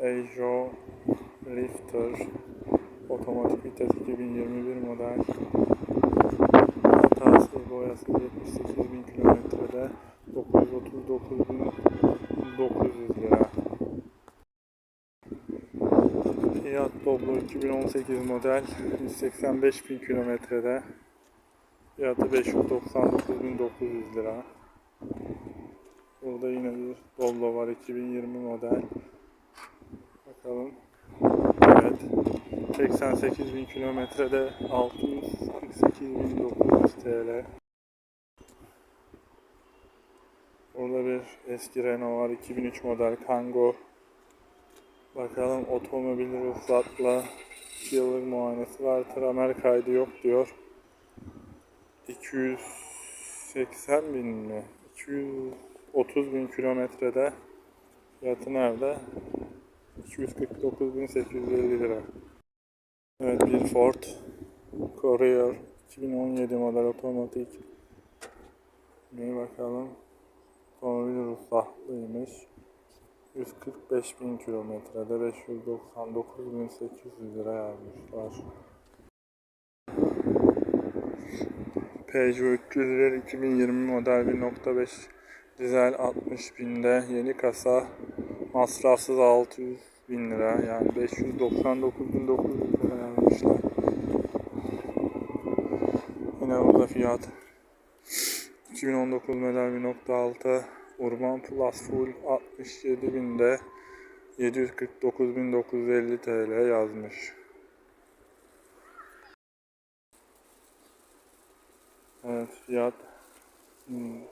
Peugeot Lifter otomatik vites 2021 model. Hatasız boyası 78 bin kilometrede 939.900 lira. Fiat Doblo 2018 model 185 bin kilometrede. Fiyatı 599.900 lira. Burada yine bir Doblo var 2020 model Bakalım. Evet. 88 bin kilometrede 648.900 TL. Burada bir eski Renault var 2003 model Kangoo. Bakalım otomobil ruhsatla 2 yıllık muayenesi var. Tramer kaydı yok diyor. 280 bin mi? 230 bin kilometrede fiyatı nerede? 249.850 lira. Evet bir Ford Courier 2017 model otomatik. Bir bakalım. Otomobil ruhsatlıymış. 145.000 kilometrede 599.800 lira yazmışlar. Peugeot 301 2020 model 1.5 dizel 60 binde yeni kasa masrafsız 600 bin lira yani 599.900 lira yazmışlar. Yine burada fiyat 2019 model 1.6 Urban Plus Full 67 binde 749.950 TL yazmış. Evet fiyat hmm,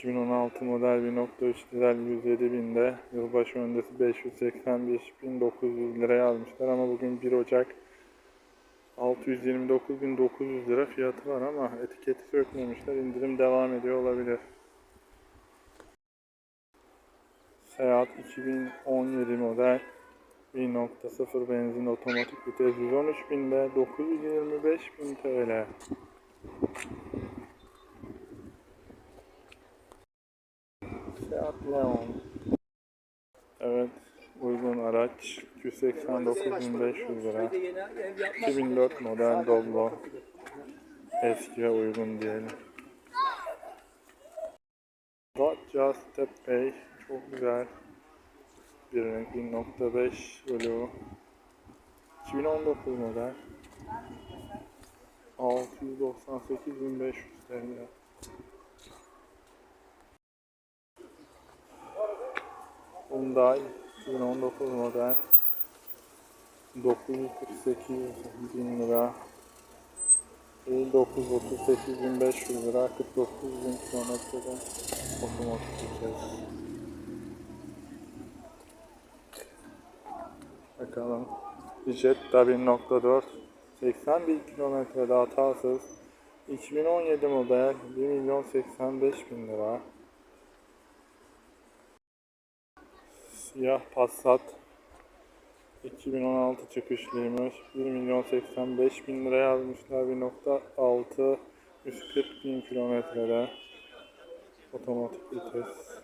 2016 model 1.3 dizel 107 binde yılbaşı öncesi 585.900 lira yazmışlar ama bugün 1 Ocak 629.900 lira fiyatı var ama etiketi sökmemişler indirim devam ediyor olabilir. Seat 2017 model 1.0 benzin otomatik vites 113 binde 925.000 TL. Seat Leon. Evet, uygun araç 289.500 lira. 2004 model Doblo. Eskiye uygun diyelim. Dacia Stepway çok güzel. Bir renk 1.5 Blue. 2019 model. 698.500 TL. Hyundai 2019 model. 948 bin lira. 938 bin 500 lira. 49 bin kilometrede otomatik vites bakalım. Jetta 1.4 80 bin kilometrede hatasız. 2017 model 1 milyon 85 bin lira Siyah Passat 2016 çıkışlıymış. 1 milyon 85 bin lira yazmışlar. 1.6 140 bin kilometrede otomatik vites.